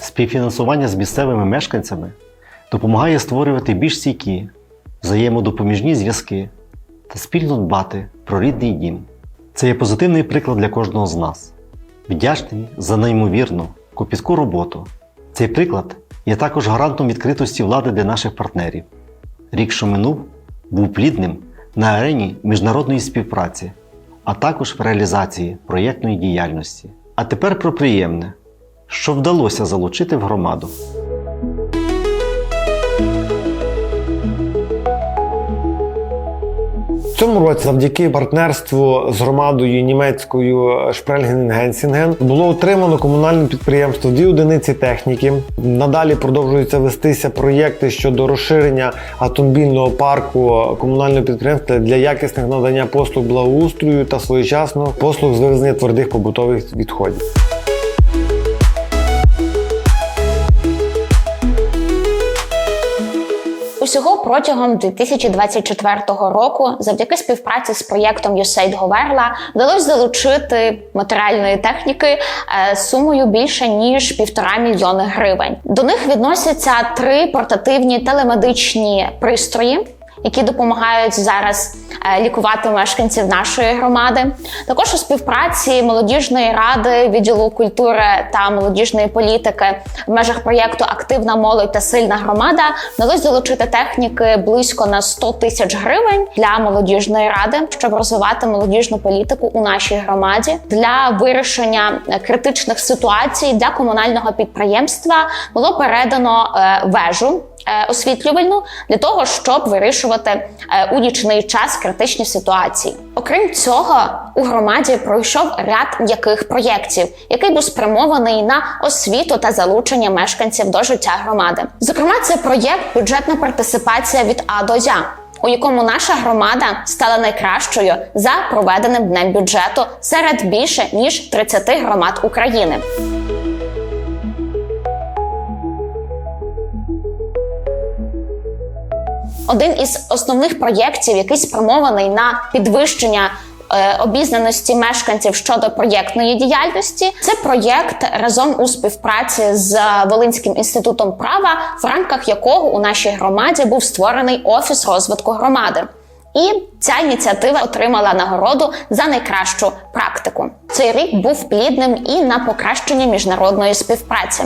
Співфінансування з місцевими мешканцями допомагає створювати більш стійкі, взаємодопоміжні зв'язки та спільно дбати про рідний дім. Це є позитивний приклад для кожного з нас. Вдячний за неймовірну, копітку роботу. Цей приклад є також гарантом відкритості влади для наших партнерів. Рік, що минув, був плідним на арені міжнародної співпраці, а також в реалізації проєктної діяльності. А тепер про приємне, що вдалося залучити в громаду. Цьому році, завдяки партнерству з громадою німецькою Шпрельген-Генсінген, було отримано комунальне підприємство дві одиниці техніки. Надалі продовжуються вестися проєкти щодо розширення автомобільного парку комунального підприємства для якісних надання послуг благоустрою та своєчасно послуг з вивезення твердих побутових відходів. Усього протягом 2024 року, завдяки співпраці з проєктом USAID Говерла, вдалося залучити матеріальної техніки е, сумою більше ніж півтора мільйони гривень. До них відносяться три портативні телемедичні пристрої. Які допомагають зараз е, лікувати мешканців нашої громади, також у співпраці молодіжної ради, відділу культури та молодіжної політики в межах проєкту Активна молодь та сильна громада вдалося залучити техніки близько на 100 тисяч гривень для молодіжної ради, щоб розвивати молодіжну політику у нашій громаді для вирішення критичних ситуацій для комунального підприємства було передано е, вежу освітлювальну для того, щоб вирішувати е, у нічний час критичні ситуації. Окрім цього, у громаді пройшов ряд м'яких проєктів, який був спрямований на освіту та залучення мешканців до життя громади. Зокрема, це проєкт бюджетна партисипація від А до Я. У якому наша громада стала найкращою за проведеним днем бюджету серед більше ніж 30 громад України. Один із основних проєктів, який спрямований на підвищення е, обізнаності мешканців щодо проєктної діяльності, це проєкт разом у співпраці з Волинським інститутом права, в рамках якого у нашій громаді був створений офіс розвитку громади. І ця ініціатива отримала нагороду за найкращу практику. Цей рік був плідним і на покращення міжнародної співпраці.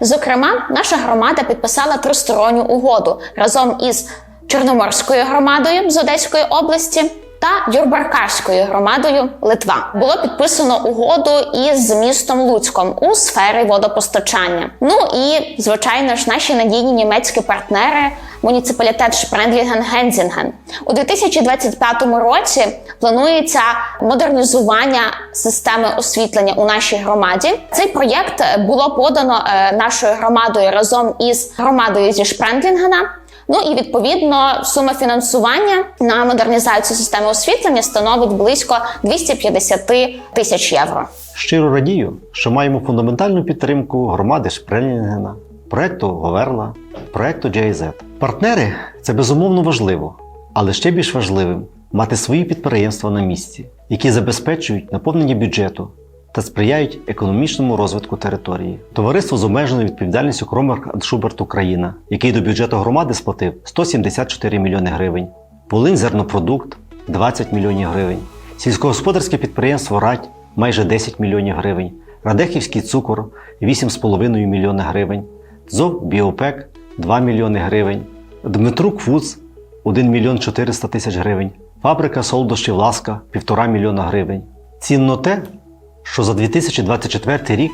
Зокрема, наша громада підписала тристоронню угоду разом із Чорноморською громадою з Одеської області та Юрбаркарською громадою Литва. Було підписано угоду із містом Луцьком у сфері водопостачання. Ну і звичайно ж, наші надійні німецькі партнери. Муніципалітет Шпрендліген-Гензінген у 2025 році планується модернізування системи освітлення у нашій громаді. Цей проєкт було подано е, нашою громадою разом із громадою зі Шпрендлінгена. Ну і відповідно сума фінансування на модернізацію системи освітлення становить близько 250 тисяч євро. Щиро радію, що маємо фундаментальну підтримку громади Шпрелінгена, проекту Говерла, проекту GIZ. Партнери це безумовно важливо, але ще більш важливим мати свої підприємства на місці, які забезпечують наповнення бюджету та сприяють економічному розвитку території. Товариство з обмеженою відповідальністю Кромарк Шуберт Україна, який до бюджету громади сплатив 174 мільйони гривень, Волинь зернопродукт 20 мільйонів гривень, сільськогосподарське підприємство Радь майже 10 мільйонів гривень, Радехівський цукор 8,5 мільйона гривень, ЗОВ Біопек 2 мільйони гривень, Дмитрук Фудс 1 мільйон 400 тисяч гривень, фабрика солодощів Ласка 1,5 мільйона гривень. Цінно те, що за 2024 рік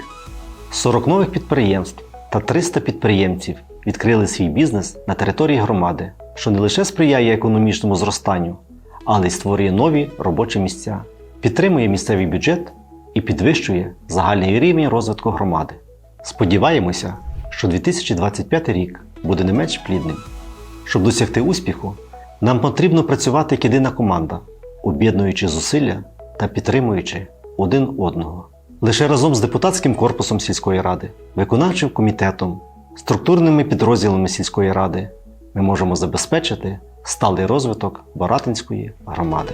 40 нових підприємств та 300 підприємців відкрили свій бізнес на території громади, що не лише сприяє економічному зростанню, але й створює нові робочі місця, підтримує місцевий бюджет і підвищує загальний рівень розвитку громади. Сподіваємося, що 2025 рік буде не менш плідним. Щоб досягти успіху, нам потрібно працювати як єдина команда, об'єднуючи зусилля та підтримуючи один одного. Лише разом з депутатським корпусом сільської ради, виконавчим комітетом, структурними підрозділами сільської ради ми можемо забезпечити сталий розвиток Баратинської громади.